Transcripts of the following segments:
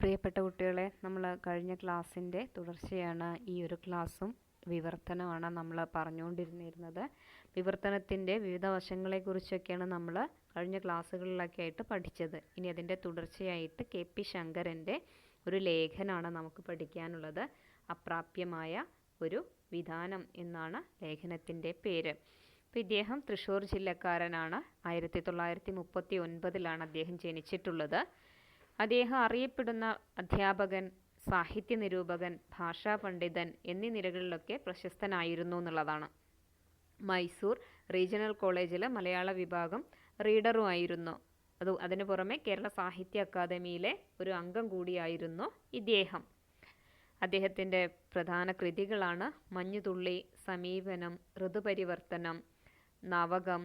പ്രിയപ്പെട്ട കുട്ടികളെ നമ്മൾ കഴിഞ്ഞ ക്ലാസ്സിന്റെ തുടർച്ചയാണ് ഈ ഒരു ക്ലാസ്സും വിവർത്തനമാണ് നമ്മൾ പറഞ്ഞുകൊണ്ടിരുന്നിരുന്നത്. വിവർത്തനത്തിന്റെ വിവിധ വശങ്ങളെക്കുറിച്ചൊക്കെയാണ് നമ്മൾ കഴിഞ്ഞ ക്ലാസ്സുകളിലൊക്കെ ആയിട്ട് പഠിച്ചത്. ഇനി അതിന്റെ തുടർച്ചയായിട്ട് കെ പി ശങ്കരന്റെ ഒരു ലേഖനമാണ് നമുക്ക് പഠിക്കാനുള്ളത്. അപ്രാപ്യമായ ഒരു വിധാനം എന്നാണ് ലേഖനത്തിന്റെ പേര്. അപ്പോൾ ഇദ്ദേഹം തൃശ്ശൂർ ജില്ലക്കാരനാണ്. ആയിരത്തി തൊള്ളായിരത്തി മുപ്പത്തി ഒൻപതിലാണ് അദ്ദേഹം ജനിച്ചിട്ടുള്ളത്. അദ്ദേഹം അറിയപ്പെടുന്ന അധ്യാപകൻ സാഹിത്യ നിരൂപകൻ ഭാഷാ പണ്ഡിതൻ എന്നീ നിരകളിലൊക്കെ പ്രശസ്തനായിരുന്നു എന്നുള്ളതാണ്. മൈസൂർ റീജിയണൽ കോളേജിലെ മലയാള വിഭാഗം റീഡറുമായിരുന്നു അത് അതിനു പുറമെ കേരള സാഹിത്യ അക്കാദമിയിലെ ഒരു അംഗം കൂടിയായിരുന്നു ഇദ്ദേഹം. അദ്ദേഹത്തിന്റെ പ്രധാന കൃതികളാണ് മഞ്ഞുതുള്ളി സമീപനം ഋതുപരിവർത്തനം നവകം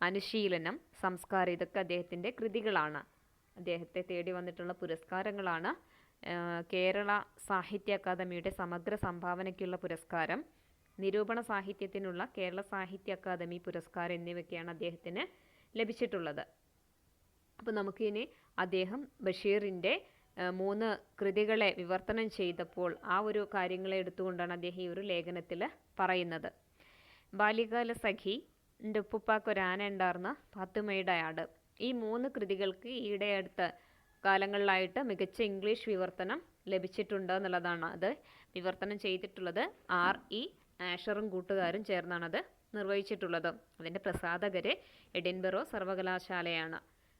അനുശീലനം സംസ്കാരം ഇതൊക്കെ അദ്ദേഹത്തിന്റെ കൃതികളാണ്. അദ്ദേഹത്തെ തേടി വന്നിട്ടുള്ള പുരസ്കാരങ്ങളാണ് കേരള സാഹിത്യ അക്കാദമിയുടെ സമഗ്ര സംഭാവനയ്ക്കുള്ള പുരസ്കാരം നിരൂപണ സാഹിത്യത്തിനുള്ള കേരള സാഹിത്യ അക്കാദമി പുരസ്കാരം എന്നിവയൊക്കെയാണ് അദ്ദേഹത്തിന് ലഭിച്ചിട്ടുള്ളത്. അപ്പോൾ നമുക്കിനി അദ്ദേഹം ബഷീറിന്റെ മൂന്ന് കൃതികളെ വിവർത്തനം ചെയ്തപ്പോൾ ആ ഒരു കാര്യങ്ങളെ എടുത്തുകൊണ്ടാണ് അദ്ദേഹം ഈ ഒരു ലേഖനത്തിൽ പറയുന്നത്. ബാല്യകാല സഖി എന്റെ ഉപ്പുപ്പാക്കൊരാന ഉണ്ടായിരുന്ന പാത്തുമ്മയുടെ ആട്. ഈ മൂന്ന് കൃതികൾക്ക് ഈയിടെ അടുത്ത കാലങ്ങളിലായിട്ട് മികച്ച ഇംഗ്ലീഷ് വിവർത്തനം ലഭിച്ചിട്ടുണ്ട് എന്നുള്ളതാണ് അത്. വിവർത്തനം ചെയ്തിട്ടുള്ളത് ആർ. ഇ. ആഷറും കൂട്ടുകാരും ചേർന്നാണ് അത് നിർവഹിച്ചിട്ടുള്ളത്. അതിന്റെ പ്രസാധകര് എഡിൻബറോ സർവകലാശാലയാണ്.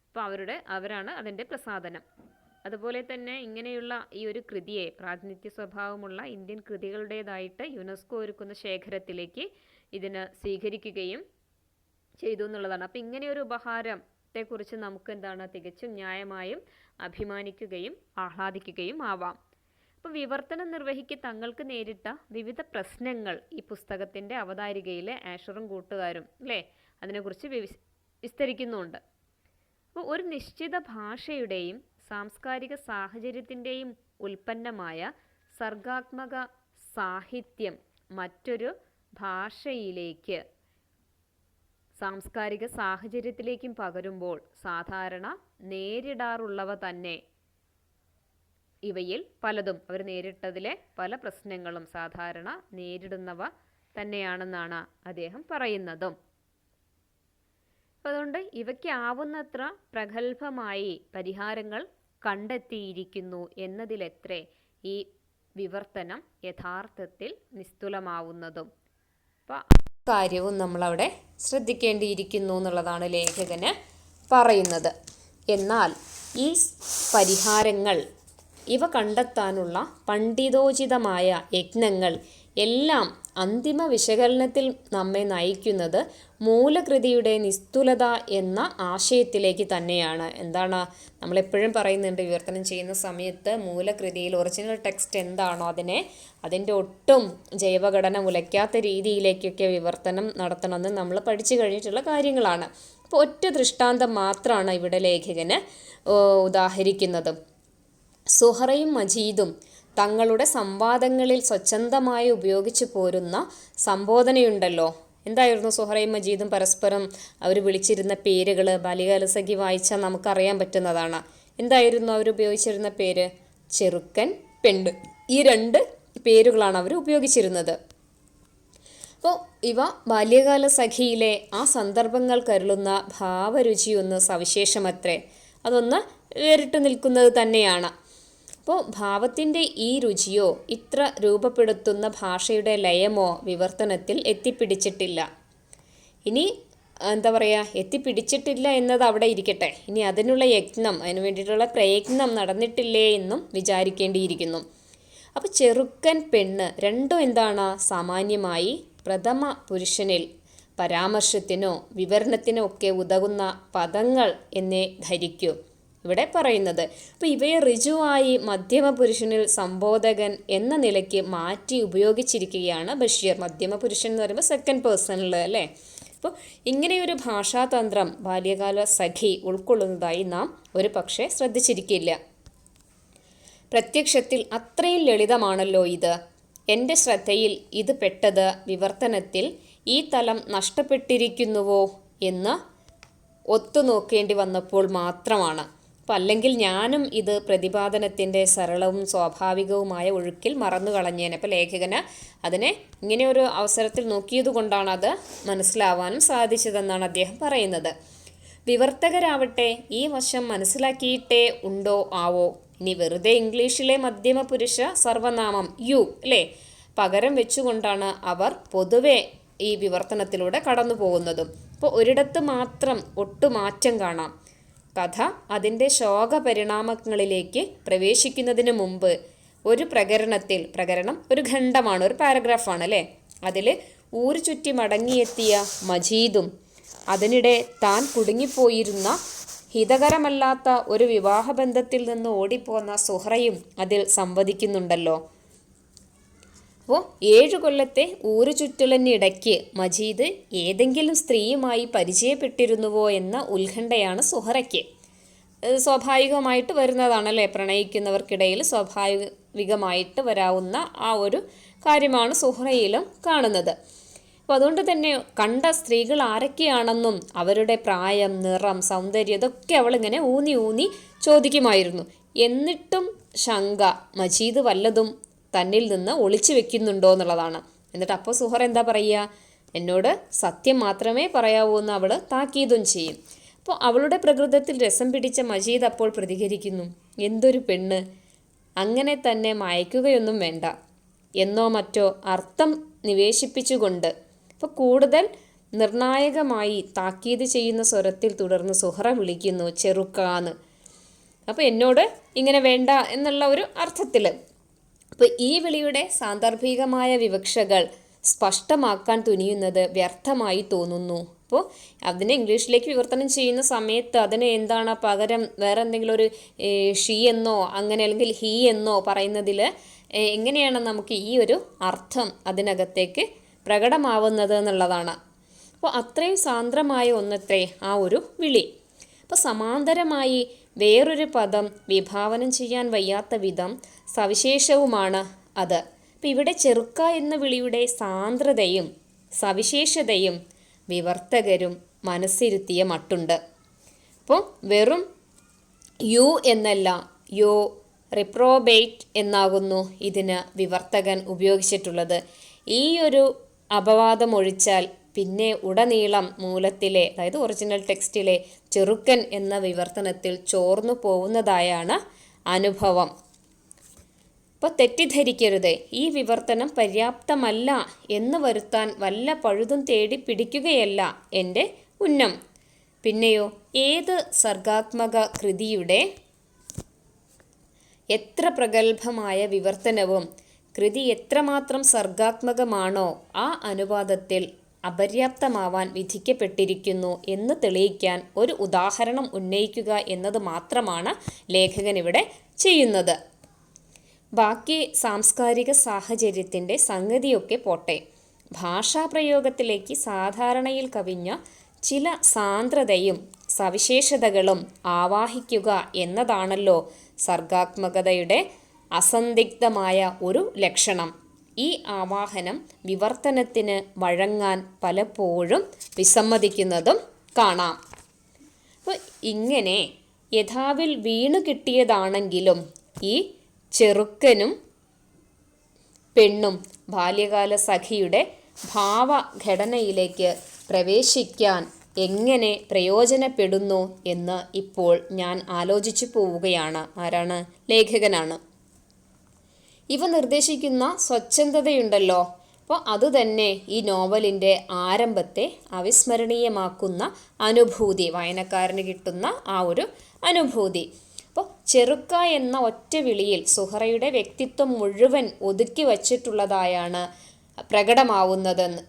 അപ്പോൾ അവരുടെ അവരാണ് അതിന്റെ പ്രസാദനം അതുപോലെ തന്നെ ഇങ്ങനെയുള്ള ഈ ഒരു കൃതിയെ പ്രാതിനിധ്യ സ്വഭാവമുള്ള ഇന്ത്യൻ കൃതികളുടേതായിട്ട് യുനെസ്കോ ഒരുക്കുന്ന ശേഖരത്തിലേക്ക് ഇതിന് സ്വീകരിക്കുകയും ചെയ്തു എന്നുള്ളതാണ്. അപ്പോൾ ഇങ്ങനെയൊരു ഒരു ഉപഹാരത്തെക്കുറിച്ച് നമുക്ക് എന്താണ് തികച്ചും ന്യായമായും അഭിമാനിക്കുകയും ആഹ്ലാദിക്കുകയും ആവാം. അപ്പോൾ വിവർത്തനം നിർവഹിക്ക് തങ്ങൾക്ക് നേരിട്ട വിവിധ പ്രശ്നങ്ങൾ ഈ പുസ്തകത്തിന്റെ അവതാരികയിലെ ആഷറും കൂട്ടുകാരും അല്ലേ? അതിനെക്കുറിച്ച് വിസ്തരിക്കുന്നുണ്ട്. അപ്പോൾ ഒരു നിശ്ചിത ഭാഷയുടെയും സാംസ്കാരിക സാഹചര്യത്തിന്റെയും ഉൽപ്പന്നമായ സർഗാത്മക സാഹിത്യം മറ്റൊരു ഭാഷയിലേക്ക് സാംസ്കാരിക സാഹചര്യത്തിലേക്കും പകരുമ്പോൾ സാധാരണ നേരിടാറുള്ളവ തന്നെ ഇവയിൽ പലതും. അവർ നേരിട്ടതിലെ പല പ്രശ്നങ്ങളും സാധാരണ നേരിടുന്നവ തന്നെയാണെന്നാണ് അദ്ദേഹം പറയുന്നതും. അതുകൊണ്ട് ഇവയ്ക്കാവുന്നത്ര പ്രഗത്ഭമായി പരിഹാരങ്ങൾ കണ്ടെത്തിയിരിക്കുന്നു എന്നതിലെത്രേ ഈ വിവർത്തനം യഥാർത്ഥത്തിൽ നിസ്തുലമാവുന്നതും. അപ്പോൾ കാര്യവും നമ്മളവിടെ ശ്രദ്ധിക്കേണ്ടിയിരിക്കുന്നു എന്നുള്ളതാണ് ലേഖകന് പറയുന്നത്. എന്നാൽ ഈ പരിഹാരങ്ങൾ ഇവ കണ്ടെത്താനുള്ള പണ്ഡിതോചിതമായ യജ്ഞങ്ങൾ എല്ലാം അന്തിമ വിശകലനത്തിൽ നമ്മെ നയിക്കുന്നത് മൂലകൃതിയുടെ നിസ്തുലത എന്ന ആശയത്തിലേക്ക് തന്നെയാണ്. എന്താണ്? നമ്മളെപ്പോഴും പറയുന്നുണ്ട് വിവർത്തനം ചെയ്യുന്ന സമയത്ത് മൂലകൃതിയിൽ ഒറിജിനൽ ടെക്സ്റ്റ് എന്താണോ അതിനെ അതിന്റെ ഒട്ടും ജൈവഘടന ഉലയ്ക്കാത്ത രീതിയിലേക്കൊക്കെ വിവർത്തനം നടത്തണമെന്ന് നമ്മൾ പഠിച്ചു കഴിഞ്ഞിട്ടുള്ള കാര്യങ്ങളാണ്. അപ്പോൾ ഒറ്റ ദൃഷ്ടാന്തം മാത്രമാണ് ഇവിടെ ലേഖകന് ഉദാഹരിക്കുന്നത്. സുഹറയും മജീദും തങ്ങളുടെ സംവാദങ്ങളിൽ സ്വച്ഛന്തമായി ഉപയോഗിച്ചു പോരുന്ന സംബോധനയുണ്ടല്ലോ. എന്തായിരുന്നു സുഹറയും മജീദും പരസ്പരം അവർ വിളിച്ചിരുന്ന പേരുകൾ ബാലികാലസഖി വായിച്ചാൽ നമുക്കറിയാൻ പറ്റുന്നതാണ്. എന്തായിരുന്നു അവർ ഉപയോഗിച്ചിരുന്ന പേര്? ചെറുക്കൻ പെണ്ണ്. ഈ രണ്ട് പേരുകളാണ് അവർ ഉപയോഗിച്ചിരുന്നത്. അപ്പോൾ ഇവ ബാല്യകാല സഖിയിലെ ആ സന്ദർഭങ്ങൾ കരുളുന്ന ഭാവരുചിയൊന്ന് സവിശേഷമത്രേ. അതൊന്ന് വേറിട്ട് നിൽക്കുന്നത് തന്നെയാണ്. അപ്പോൾ ഭാവത്തിന്റെ ഈ രുചിയോ ഇത്ര രൂപപ്പെടുത്തുന്ന ഭാഷയുടെ ലയമോ വിവർത്തനത്തിൽ എത്തിപ്പിടിച്ചിട്ടില്ല. ഇനി എന്താ പറയുക എത്തിപ്പിടിച്ചിട്ടില്ല എന്നത് അവിടെ ഇരിക്കട്ടെ. ഇനി അതിനുള്ള യജ്ഞം അതിനു വേണ്ടിയിട്ടുള്ള പ്രയത്നം നടന്നിട്ടില്ലേ എന്നും വിചാരിക്കേണ്ടിയിരിക്കുന്നു. അപ്പോൾ ചെറുക്കൻ പെണ്ണ് രണ്ടും എന്താണ്? സാമാന്യമായി പ്രഥമ പുരുഷനിൽ പരാമർശത്തിനോ വിവരണത്തിനോ ഒക്കെ ഉതകുന്ന പദങ്ങൾ എന്നേ ധരിക്കൂ. ഇവിടെ പറയുന്നത്. അപ്പോൾ ഇവയെ ഋജുവായി മധ്യമ പുരുഷനിൽ സംബോധകൻ എന്ന നിലയ്ക്ക് മാറ്റി ഉപയോഗിച്ചിരിക്കുകയാണ് ബഷീർ. മധ്യമ പുരുഷൻ എന്ന് പറയുമ്പോൾ സെക്കൻഡ് പേഴ്സണിൽ അല്ലേ? അപ്പോൾ ഇങ്ങനെയൊരു ഭാഷാതന്ത്രം ബാല്യകാല സഖി ഉൾക്കൊള്ളുന്നതായി നാം ഒരു പക്ഷേ ശ്രദ്ധിച്ചിരിക്കില്ല. പ്രത്യക്ഷത്തിൽ അത്രയും ലളിതമാണല്ലോ ഇത്. എന്റെ ശ്രദ്ധയിൽ ഇത് പെട്ടത് വിവർത്തനത്തിൽ ഈ തലം നഷ്ടപ്പെട്ടിരിക്കുന്നുവോ എന്ന് ഒത്തുനോക്കേണ്ടി വന്നപ്പോൾ മാത്രമാണ്. അപ്പം അല്ലെങ്കിൽ ഞാനും ഇത് പ്രതിപാദനത്തിന്റെ സരളവും സ്വാഭാവികവുമായ ഒഴുക്കിൽ മറന്നു കളഞ്ഞേനെ. അപ്പം ലേഖകന് അതിനെ ഇങ്ങനെ ഒരു അവസരത്തിൽ നോക്കിയത് കൊണ്ടാണ് അത് മനസ്സിലാവാനും സാധിച്ചതെന്നാണ് അദ്ദേഹം പറയുന്നത്. വിവർത്തകരാവട്ടെ ഈ വശം മനസ്സിലാക്കിയിട്ടേ ഉണ്ടോ ആവോ? ഇനി വെറുതെ ഇംഗ്ലീഷിലെ മധ്യമ പുരുഷ സർവനാമം യു അല്ലേ പകരം വെച്ചുകൊണ്ടാണ് അവർ പൊതുവെ ഈ വിവർത്തനത്തിലൂടെ കടന്നു പോകുന്നതും അപ്പോൾ ഒരിടത്ത് മാത്രം ഒട്ടുമാറ്റം കാണാം. കഥ അതിന്റെ ശോക പരിണാമങ്ങളിലേക്ക് പ്രവേശിക്കുന്നതിന് മുമ്പ് ഒരു പ്രകരണത്തിൽ പ്രകരണം ഒരു ഖണ്ഡമാണ് ഒരു പാരഗ്രാഫാണ് അല്ലേ? അതിൽ ഊരു ചുറ്റി മടങ്ങിയെത്തിയ മജീദും അതിനിടെ താൻ കുടുങ്ങിപ്പോയിരുന്ന ഹിതകരമല്ലാത്ത ഒരു വിവാഹബന്ധത്തിൽ നിന്ന് ഓടിപ്പോന്ന സുഹറയും അതിൽ സംവദിക്കുന്നുണ്ടല്ലോ. അപ്പോൾ ഏഴു കൊല്ലത്തെ ഊരു ചുറ്റലിനിടയ്ക്ക് മജീദ് ഏതെങ്കിലും സ്ത്രീയുമായി പരിചയപ്പെട്ടിരുന്നുവോ എന്ന ഉത്കണ്ഠയാണ് സുഹറയ്ക്ക്. സ്വാഭാവികമായിട്ട് വരുന്നതാണല്ലേ? പ്രണയിക്കുന്നവർക്കിടയിൽ സ്വാഭാവികമായിട്ട് വരാവുന്ന ആ ഒരു കാര്യമാണ് സുഹറയിലും കാണുന്നത്. അപ്പോൾ അതുകൊണ്ട് തന്നെ കണ്ട സ്ത്രീകൾ ആരൊക്കെയാണെന്നും അവരുടെ പ്രായം നിറം സൗന്ദര്യം ഇതൊക്കെ അവളിങ്ങനെ ഊന്നി ഊന്നി ചോദിക്കുമായിരുന്നു. എന്നിട്ടും ശങ്ക മജീദ് വല്ലതും തന്നിൽ നിന്ന് ഒളിച്ചു വെക്കുന്നുണ്ടോ എന്നുള്ളതാണ്. എന്നിട്ട് അപ്പോൾ സുഹർ എന്താ പറയുക? എന്നോട് സത്യം മാത്രമേ പറയാവൂ എന്ന് അവൾ താക്കീതും ചെയ്യും. അപ്പോൾ അവളുടെ പ്രകൃതത്തിൽ രസം പിടിച്ച മജീദ് അപ്പോൾ പ്രതികരിക്കുന്നു. എന്തൊരു പെണ്ണ്. അങ്ങനെ തന്നെ മയക്കുകയൊന്നും വേണ്ട. എന്നോ മറ്റോ അർത്ഥം നിവേശിപ്പിച്ചുകൊണ്ട്. അപ്പോൾ കൂടുതൽ നിർണായകമായി താക്കീത് ചെയ്യുന്ന സ്വരത്തിൽ തുടർന്ന് സുഹറ വിളിക്കുന്നു ചെറുക്കാന്ന്. അപ്പോൾ എന്നോട് ഇങ്ങനെ വേണ്ട എന്നുള്ള ഒരു അർത്ഥത്തിൽ അപ്പോൾ ഈ വിളിയുടെ സാന്ദർഭികമായ വിവക്ഷകൾ സ്പഷ്ടമാക്കാൻ തുനിയുന്നത് വ്യർത്ഥമായി തോന്നുന്നു. അപ്പോൾ അതിനെ ഇംഗ്ലീഷിലേക്ക് വിവർത്തനം ചെയ്യുന്ന സമയത്ത് അതിന് എന്താണ് പകരം വേറെ എന്തെങ്കിലും ഒരു ഷീ എന്നോ അങ്ങനെ അല്ലെങ്കിൽ ഹീ എന്നോ പറയുന്നതിൽ എങ്ങനെയാണ് നമുക്ക് ഈ ഒരു അർത്ഥം അതിനകത്തേക്ക് പ്രകടമാവുന്നത് എന്നുള്ളതാണ്. അപ്പോൾ അത്രയും സാന്ദ്രമായ ഒന്നത്രേ ആ ഒരു വിളി. അപ്പോൾ സമാന്തരമായി വേറൊരു പദം വിഭാവനം ചെയ്യാൻ വയ്യാത്ത വിധം സവിശേഷവുമാണ് അത്. അപ്പം ഇവിടെ ചെറുക്ക എന്ന വിളിയുടെ സാന്ദ്രതയും സവിശേഷതയും വിവർത്തകരും മനസ്സിരുത്തിയ മട്ടുണ്ട്. അപ്പോൾ വെറും യു എന്നല്ല യോ റിപ്രോബേറ്റ് എന്നാകുന്നു ഇതിന് വിവർത്തകൻ ഉപയോഗിച്ചിട്ടുള്ളത്. ഈ ഒരു അപവാദം ഒഴിച്ചാൽ പിന്നെ ഉടനീളം മൂലത്തിലെ അതായത് ഒറിജിനൽ ടെക്സ്റ്റിലെ ചെറുക്കൻ എന്ന വിവർത്തനത്തിൽ ചോർന്നു പോകുന്നതായാണ് അനുഭവം. അപ്പോൾ തെറ്റിദ്ധരിക്കരുത്. ഈ വിവർത്തനം പര്യാപ്തമല്ല എന്ന് വരുത്താൻ വല്ല പഴുതും തേടി പിടിക്കുകയല്ല എന്റെ ഉന്നം. പിന്നെയോ ഏത് സർഗാത്മക കൃതിയുടെ എത്ര പ്രഗത്ഭമായ വിവർത്തനവും കൃതി എത്രമാത്രം സർഗാത്മകമാണോ ആ അനുവാദത്തിൽ അപര്യാപ്തമാവാൻ വിധിക്കപ്പെട്ടിരിക്കുന്നു എന്ന് തെളിയിക്കാൻ ഒരു ഉദാഹരണം ഉന്നയിക്കുക എന്നത് മാത്രമാണ് ലേഖകൻ ഇവിടെ ചെയ്യുന്നത്. ബാക്കി സാംസ്കാരിക സാഹചര്യത്തിന്റെ സംഗതിയൊക്കെ പോട്ടെ. ഭാഷാപ്രയോഗത്തിലേക്ക് സാധാരണയിൽ കവിഞ്ഞ ചില സാന്ദ്രതയും സവിശേഷതകളും ആവാഹിക്കുക എന്നതാണല്ലോ സർഗാത്മകതയുടെ അസന്ദിഗ്ധമായ ഒരു ലക്ഷണം. ഈ ആവാഹനം വിവർത്തനത്തിന് വഴങ്ങാൻ പലപ്പോഴും വിസമ്മതിക്കുന്നതും കാണാം. അപ്പോൾ ഇങ്ങനെ യഥാവിൽ വീണു കിട്ടിയതാണെങ്കിലും ഈ ചെറുക്കനും പെണ്ണും ബാല്യകാല സഖിയുടെ ഭാവഘടനയിലേക്ക് പ്രവേശിക്കാൻ എങ്ങനെ പ്രയോജനപ്പെടുന്നു എന്ന് ഇപ്പോൾ ഞാൻ ആലോചിച്ചു പോവുകയാണ്. ആരാണ് ലേഖകനാണ്? ഇവ നിർദ്ദേശിക്കുന്ന സ്വച്ഛന്തതയുണ്ടല്ലോ. അപ്പോൾ അതുതന്നെ ഈ നോവലിന്റെ ആരംഭത്തെ അവിസ്മരണീയമാക്കുന്ന അനുഭൂതി വായനക്കാരന് കിട്ടുന്ന ആ ഒരു അനുഭൂതി. അപ്പോൾ ചെറുക്ക എന്ന ഒറ്റ വിളിയിൽ സുഹറയുടെ വ്യക്തിത്വം മുഴുവൻ ഒതുക്കി വച്ചിട്ടുള്ളതായാണ് പ്രകടമാവുന്നതെന്ന്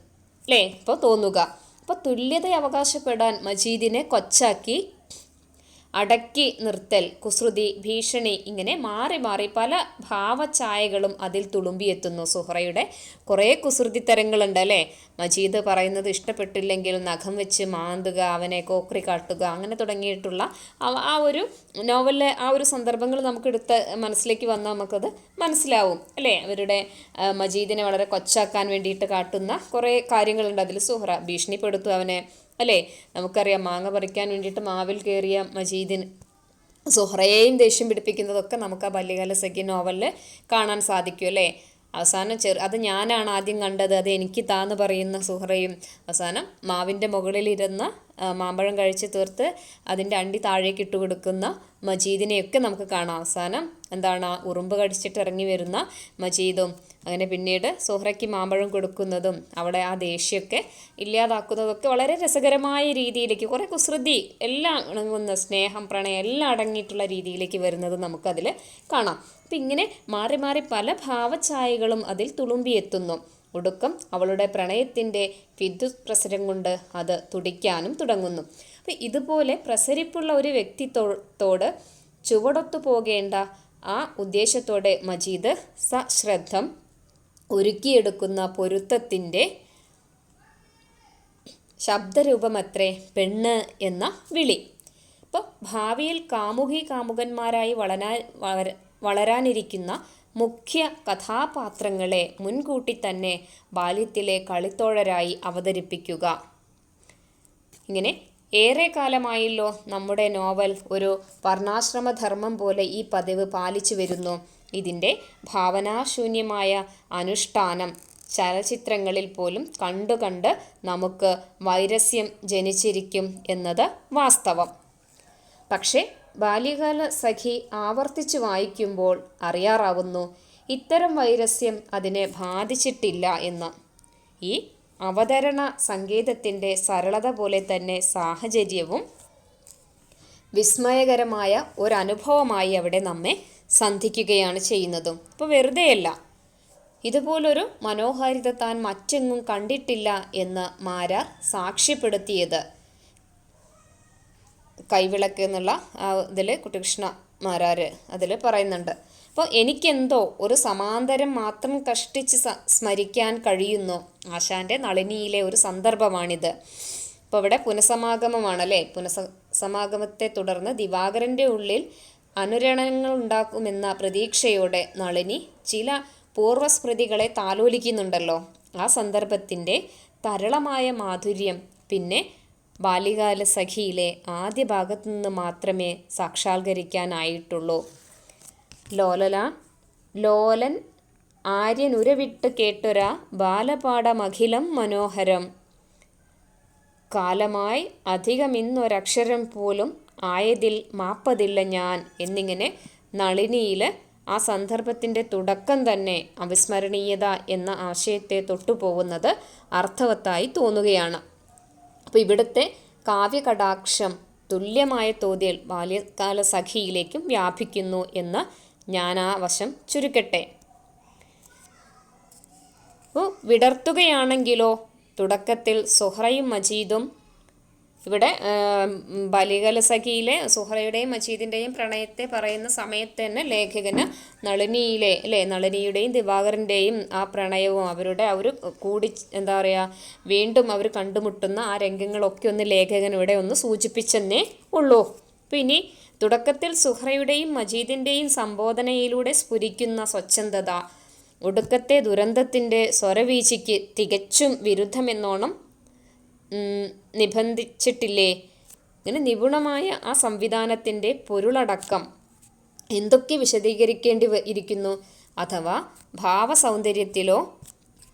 അല്ലേ? ഇപ്പോൾ തോന്നുക. അപ്പോൾ തുല്യത അവകാശപ്പെടാൻ മജീദിനെ കൊച്ചാക്കി അടക്കി നിർത്തൽ കുസൃതി ഭീഷണി ഇങ്ങനെ മാറി മാറി പല ഭാവഛായകളും അതിൽ തുളുമ്പിയെത്തുന്നു. സുഹറയുടെ കുറേ കുസൃതി തരങ്ങളുണ്ട് അല്ലേ? മജീദ് പറയുന്നത് ഇഷ്ടപ്പെട്ടില്ലെങ്കിൽ നഖം വെച്ച് മാന്തുക അവനെ കോക്രി കാട്ടുക അങ്ങനെ തുടങ്ങിയിട്ടുള്ള ആ- ഒരു നോവലിലെ ആ ഒരു സന്ദർഭങ്ങൾ നമുക്ക് എടുത്ത് മനസ്സിലേക്ക് വന്നാൽ നമുക്കത് മനസ്സിലാവും അല്ലേ? അവരുടെ മജീദിനെ വളരെ കൊച്ചാക്കാൻ വേണ്ടിയിട്ട് കാട്ടുന്ന കുറേ കാര്യങ്ങളുണ്ട് അതിൽ സുഹറ. ഭീഷണിപ്പെടുത്തു അവനെ അല്ലേ? നമുക്കറിയാം മാങ്ങ പറിക്കാൻ വേണ്ടിയിട്ട് മാവിൽ കയറിയ മജീദിന് സുഹ്റയെയും ദേഷ്യം പിടിപ്പിക്കുന്നതൊക്കെ നമുക്ക് ആ ബാല്യകാല സഖി നോവലിൽ കാണാൻ സാധിക്കും അല്ലേ? അവസാനം ചെറു അത് ഞാനാണ് ആദ്യം കണ്ടത് അത് എനിക്ക് താന്ന് പറയുന്ന സുഹ്റയും അവസാനം മാവിന്റെ മുകളിലിരുന്ന് മാമ്പഴം കഴിച്ച് തീർത്ത് അതിന്റെ അണ്ടി താഴേക്ക് ഇട്ട് കൊടുക്കുന്ന മജീദിനെയൊക്കെ നമുക്ക് കാണാം. അവസാനം എന്താണ് ആ ഉറുമ്പ് കടിച്ചിട്ട് ഇറങ്ങി വരുന്ന മജീദും അങ്ങനെ പിന്നീട് സുഹ്രയ്ക്ക് മാമ്പഴം കൊടുക്കുന്നതും അവിടെ ആ ദേഷ്യമൊക്കെ ഇല്ലാതാക്കുന്നതൊക്കെ വളരെ രസകരമായ രീതിയിലേക്ക് കുറേ കുസൃതി എല്ലാം അടങ്ങുന്ന സ്നേഹം പ്രണയം എല്ലാം അടങ്ങിയിട്ടുള്ള രീതിയിലേക്ക് വരുന്നത് നമുക്കതിൽ കാണാം. അപ്പം ഇങ്ങനെ മാറി മാറി പല ഭാവഛായകളും അതിൽ തുളുമ്പിയെത്തുന്നു. ഒടുക്കം അവളുടെ പ്രണയത്തിന്റെ വിദ്യുത് പ്രസരം കൊണ്ട് അത് തുടിക്കാനും തുടങ്ങുന്നു. അപ്പം ഇതുപോലെ പ്രസരിപ്പുള്ള ഒരു വ്യക്തിത്വത്തോട് ചുവടൊത്തു പോകേണ്ട ആ ഉദ്ദേശത്തോടെ മജീദ് സശ്രദ്ധം ഒരുക്കിയെടുക്കുന്ന പൊരുത്തത്തിന്റെ ശബ്ദരൂപമത്രേ പെണ്ണ് എന്ന വിളി. അപ്പോൾ ഭാവിയിൽ കാമുകി കാമുകന്മാരായി വളരാ വളര വളരാനിരിക്കുന്ന മുഖ്യ കഥാപാത്രങ്ങളെ മുൻകൂട്ടി തന്നെ ബാല്യത്തിലെ കളിത്തോഴരായി അവതരിപ്പിക്കുക. ഇങ്ങനെ ഏറെ കാലമായല്ലോ നമ്മുടെ നോവൽ ഒരു വർണാശ്രമധർമ്മം പോലെ ഈ പതിവ് പാലിച്ചു വരുന്നു. ഇതിന്റെ ഭാവനാശൂന്യമായ അനുഷ്ഠാനം ചലച്ചിത്രങ്ങളിൽ പോലും കണ്ടു കണ്ട് നമുക്ക് വൈരസ്യം ജനിച്ചിരിക്കും എന്നത് വാസ്തവം. പക്ഷേ ബാല്യകാല സഖി ആവർത്തിച്ച് വായിക്കുമ്പോൾ അറിയാറാവുന്നു ഇത്തരം വൈരസ്യം അതിനെ ബാധിച്ചിട്ടില്ല എന്ന്. ഈ അവതരണ സങ്കേതത്തിന്റെ സരളത പോലെ തന്നെ സാഹചര്യവും വിസ്മയകരമായ ഒരനുഭവമായി അവിടെ നമ്മെ സന്ധിക്കുകയാണ് ചെയ്യുന്നതും. അപ്പോൾ വെറുതെയല്ല. ഇതുപോലൊരു മനോഹാരിത താൻ മറ്റെങ്ങും കണ്ടിട്ടില്ല എന്ന് മാരാർ സാക്ഷ്യപ്പെടുത്തിയത്. കൈവിളക്ക് എന്നുള്ള ഇതിൽ കുട്ടികൃഷ്ണ മാരാർ അതിൽ പറയുന്നുണ്ട്. അപ്പോൾ എനിക്കെന്തോ ഒരു സമാന്തരം മാത്രം കഷ്ടിച്ച് സ്മരിക്കാൻ കഴിയുന്നു. ആശാന്റെ നളിനിയിലെ ഒരു സന്ദർഭമാണിത്. ഇപ്പോൾ ഇവിടെ പുനഃസമാഗമമാണല്ലേ? പുനഃസ സമാഗമത്തെ തുടർന്ന് ദിവാകരന്റെ ഉള്ളിൽ അനുരണനങ്ങൾ ഉണ്ടാക്കുമെന്ന പ്രതീക്ഷയോടെ നളിനി ചില പൂർവസ്മൃതികളെ താലോലിക്കുന്നുണ്ടല്ലോ. ആ സന്ദർഭത്തിന്റെ തരളമായ മാധുര്യം പിന്നെ ബാല്യകാല സഖിയിലെ ആദ്യ ഭാഗത്തു നിന്ന് മാത്രമേ സാക്ഷാത്കരിക്കാനായിട്ടുള്ളൂ. ലോലല ലോലൻ ആര്യൻ ഉരവിട്ട് കേട്ടൊരാ ബാലപാഠമഖിലം മനോഹരം. കാലമായി അധികമിന്നൊരക്ഷരം പോലും ആയതിൽ മാപ്പതില്ല ഞാൻ എന്നിങ്ങനെ നളിനിയിൽ ആ സന്ദർഭത്തിന്റെ തുടക്കം തന്നെ അവിസ്മരണീയത എന്ന ആശയത്തെ തൊട്ടുപോകുന്നത് അർത്ഥവത്തായി തോന്നുകയാണ്. അപ്പോൾ ഇവിടുത്തെ കാവ്യകടാക്ഷം തുല്യമായ തോതിൽ ബാല്യകാല സഖിയിലേക്കും വ്യാപിക്കുന്നു എന്ന് ഞാൻ ആ വശം ചുരുക്കട്ടെ. വിടർത്തുകയാണെങ്കിലോ തുടക്കത്തിൽ സുഹറയും മജീദും ഇവിടെ ബലികലസഖിയിലെ സുഹറയുടെയും മജീദിന്റെയും പ്രണയത്തെ പറയുന്ന സമയത്ത് തന്നെ ലേഖകന് നളിനിയിലെ അല്ലേ നളിനിയുടെയും ദിവാകരന്റെയും ആ പ്രണയവും അവരുടെ അവർ കൂടി എന്താ പറയുക വീണ്ടും അവർ കണ്ടുമുട്ടുന്ന ആ രംഗങ്ങളൊക്കെ ഒന്ന് ലേഖകൻ ഇവിടെ ഒന്ന് സൂചിപ്പിച്ചെന്നേ ഉള്ളൂ. പിന്നെ തുടക്കത്തിൽ സുഹ്രയുടെയും മജീദിന്റെയും സംബോധനയിലൂടെ സ്ഫുരിക്കുന്ന സ്വച്ഛന്തത ഒടുക്കത്തെ ദുരന്തത്തിന്റെ സ്വരവീചിക്ക് തികച്ചും വിരുദ്ധമെന്നോണം നിബന്ധിച്ചിട്ടില്ലേ? അങ്ങനെ നിപുണമായ ആ സംവിധാനത്തിന്റെ പൊരുളടക്കം എന്തൊക്കെ വിശദീകരിക്കേണ്ടി ഇരിക്കുന്നു? അഥവാ ഭാവസൗന്ദര്യത്തിലോ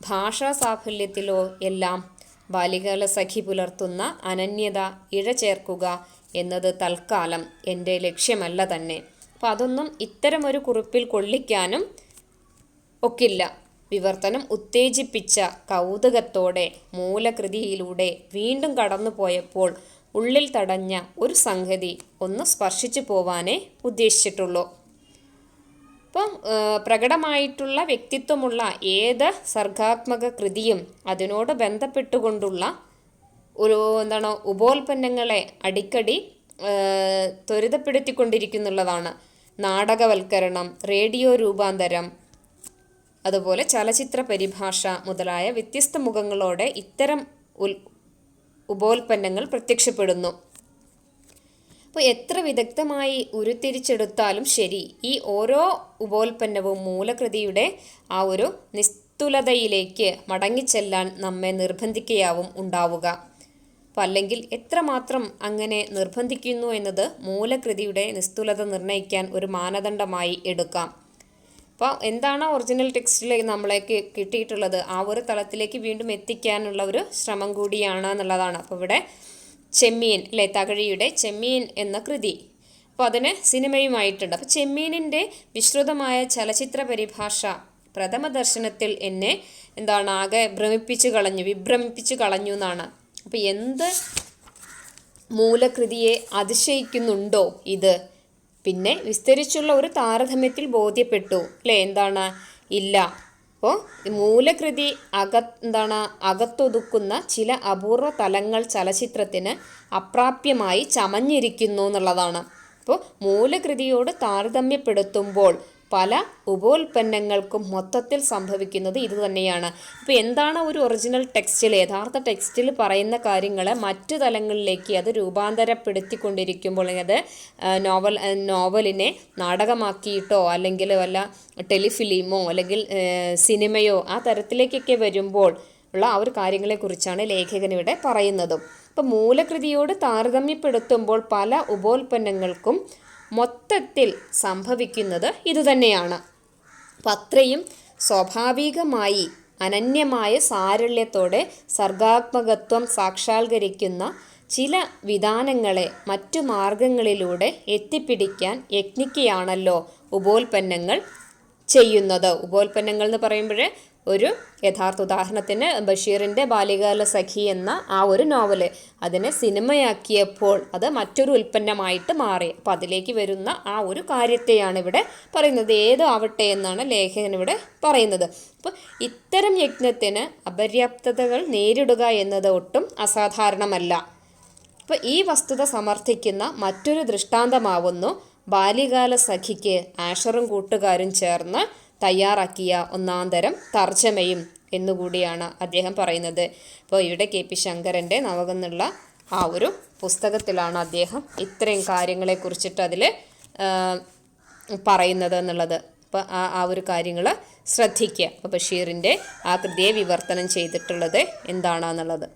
ഭാഷാ സാഫല്യത്തിലോ എല്ലാം ബാലികാല സഖി പുലർത്തുന്ന അനന്യത ഇഴ ചേർക്കുക എന്നത് തൽക്കാലം എന്റെ ലക്ഷ്യമല്ല തന്നെ. അപ്പം അതൊന്നും ഇത്തരമൊരു കുറിപ്പിൽ കൊള്ളിക്കാനും ഒക്കില്ല. വിവർത്തനം ഉത്തേജിപ്പിച്ച കൗതുകത്തോടെ മൂലകൃതിയിലൂടെ വീണ്ടും കടന്നുപോയപ്പോൾ ഉള്ളിൽ തടഞ്ഞ ഒരു സംഗതി ഒന്ന് സ്പർശിച്ചു പോവാനേ ഉദ്ദേശിച്ചിട്ടുള്ളൂ. അപ്പോൾ പ്രകടമായിട്ടുള്ള വ്യക്തിത്വമുള്ള ഏത് സർഗാത്മക കൃതിയും അതിനോട് ബന്ധപ്പെട്ടുകൊണ്ടുള്ള ഒരു എന്താണ് ഉപോൽപ്പന്നങ്ങളെ അടിക്കടി ത്വരിതപ്പെടുത്തിക്കൊണ്ടിരിക്കുന്നുള്ളതാണ്. നാടകവൽക്കരണം റേഡിയോ രൂപാന്തരം അതുപോലെ ചലച്ചിത്ര പരിഭാഷ മുതലായ വ്യത്യസ്ത മുഖങ്ങളോടെ ഇത്തരം ഉൽ ഉപോൽപ്പന്നങ്ങൾ പ്രത്യക്ഷപ്പെടുന്നു. അപ്പോൾ എത്ര വിദഗ്ധമായി ഉരുത്തിരിച്ചെടുത്താലും ശരി ഈ ഓരോ ഉപോൽപ്പന്നവും മൂലകൃതിയുടെ ആ ഒരു നിസ്തുലതയിലേക്ക് മടങ്ങിച്ചെല്ലാൻ നമ്മെ നിർബന്ധിക്കുകയാവും ഉണ്ടാവുക. അപ്പം അല്ലെങ്കിൽ എത്രമാത്രം അങ്ങനെ നിർബന്ധിക്കുന്നു എന്നത് മൂലകൃതിയുടെ നിസ്തുലത നിർണയിക്കാൻ ഒരു മാനദണ്ഡമായി എടുക്കാം. അപ്പോൾ എന്താണ് ഒറിജിനൽ ടെക്സ്റ്റിൽ നമ്മളേക്ക് കിട്ടിയിട്ടുള്ളത്? ആ ഒരു തലത്തിലേക്ക് വീണ്ടും എത്തിക്കാനുള്ള ഒരു ശ്രമം കൂടിയാണ് എന്നുള്ളതാണ്. അപ്പോൾ ഇവിടെ ചെമ്മീൻ അല്ലെ? തകഴിയുടെ ചെമ്മീൻ എന്ന കൃതി. അപ്പോൾ അതിന് സിനിമയുമായിട്ടുണ്ട്. അപ്പോൾ ചെമ്മീനിന്റെ വിശ്രുതമായ ചലച്ചിത്ര പരിഭാഷ പ്രഥമ ദർശനത്തിൽ എന്നെ എന്താണ് ആകെ ഭ്രമിപ്പിച്ചു കളഞ്ഞു വിഭ്രമിപ്പിച്ചു കളഞ്ഞു എന്നാണ്. അപ്പോൾ എന്ത് മൂലകൃതിയെ അതിശയിക്കുന്നുണ്ടോ ഇത്? പിന്നെ വിസ്തരിച്ചുള്ള ഒരു താരതമ്യത്തിൽ ബോധ്യപ്പെട്ടു. അല്ലേ? എന്താണ്? ഇല്ല. അപ്പോൾ മൂലകൃതി അക എന്താണ്? അകത്തൊതുക്കുന്ന ചില അപൂർവ തലങ്ങൾ ചലച്ചിത്രത്തിന് അപ്രാപ്യമായി ചമഞ്ഞിരിക്കുന്നു എന്നുള്ളതാണ്. അപ്പോൾ മൂലകൃതിയോട് താരതമ്യപ്പെടുത്തുമ്പോൾ പല ഉപോൽപ്പന്നങ്ങൾക്കും മൊത്തത്തിൽ സംഭവിക്കുന്നത് ഇതുതന്നെയാണ് ഇപ്പോൾ എന്താണ് ഒരു ഒറിജിനൽ ടെക്സ്റ്റിൽ യഥാർത്ഥ ടെക്സ്റ്റിൽ പറയുന്ന കാര്യങ്ങളെ മറ്റു തലങ്ങളിലേക്ക് അത് രൂപാന്തരപ്പെടുത്തിക്കൊണ്ടിരിക്കുമ്പോൾ അത് നോവൽ നോവലിനെ നാടകമാക്കിയിട്ടോ അല്ലെങ്കിൽ വല്ല ടെലിഫിലിമോ അല്ലെങ്കിൽ സിനിമയോ ആ തരത്തിലേക്കൊക്കെ വരുമ്പോൾ ഉള്ള ആ ഒരു കാര്യങ്ങളെക്കുറിച്ചാണ് ലേഖകൻ ഇവിടെ പറയുന്നതും. അപ്പോൾ മൂലകൃതിയോട് താരതമ്യപ്പെടുത്തുമ്പോൾ പല ഉപോൽപ്പന്നങ്ങൾക്കും മൊത്തത്തിൽ സംഭവിക്കുന്നത് ഇതുതന്നെയാണ്. അപ്പം അത്രയും സ്വാഭാവികമായി അനന്യമായ സാരള്യത്തോടെ സർഗാത്മകത്വം സാക്ഷാത്കരിക്കുന്ന ചില വിധാനങ്ങളെ മറ്റു മാർഗങ്ങളിലൂടെ എത്തിപ്പിടിക്കാൻ യജ്ഞിക്കുകയാണല്ലോ ഉപോൽപ്പന്നങ്ങൾ ചെയ്യുന്നത്. ഉപോൽപ്പന്നങ്ങൾ എന്ന് പറയുമ്പോൾ ഒരു യഥാർത്ഥ ഉദാഹരണത്തിന് ബഷീറിന്റെ ബാല്യകാല സഖി എന്ന ആ ഒരു നോവൽ. അതിനെ സിനിമയാക്കിയപ്പോൾ അത് മറ്റൊരു ഉൽപ്പന്നമായിട്ട് മാറി. അപ്പോൾ അതിലേക്ക് വരുന്ന ആ ഒരു കാര്യത്തെയാണ് ഇവിടെ പറയുന്നത്. ഏത് ആവട്ടെ എന്നാണ് ലേഖകൻ ഇവിടെ പറയുന്നത്. അപ്പോൾ ഇത്തരം യജ്ഞത്തിന് അപര്യാപ്തതകൾ നേരിടുക എന്നത് ഒട്ടും അസാധാരണമല്ല. അപ്പോൾ ഈ വസ്തുത സമർത്ഥിക്കുന്ന മറ്റൊരു ദൃഷ്ടാന്തമാവുന്നു ബാല്യകാല സഖിക്ക് ആഷറും കൂട്ടുകാരും ചേർന്ന് തയ്യാറാക്കിയ ഒന്നാന്തരം തർജമയും എന്നുകൂടിയാണ് അദ്ദേഹം പറയുന്നത്. അപ്പോൾ ഇവിടെ കെ പി ശങ്കരന്റെ നവകെന്നുള്ള ആ ഒരു പുസ്തകത്തിലാണ് അദ്ദേഹം ഇത്രയും കാര്യങ്ങളെ കുറിച്ചിട്ട് അതിൽ പറയുന്നത് എന്നുള്ളത്. അപ്പോൾ ആ ആ ഒരു കാര്യങ്ങൾ ശ്രദ്ധിക്കുക. അപ്പോൾ ബഷീറിന്റെ ആ കൃതിയെ വിവർത്തനം ചെയ്തിട്ടുള്ളത് എന്താണെന്നുള്ളത്.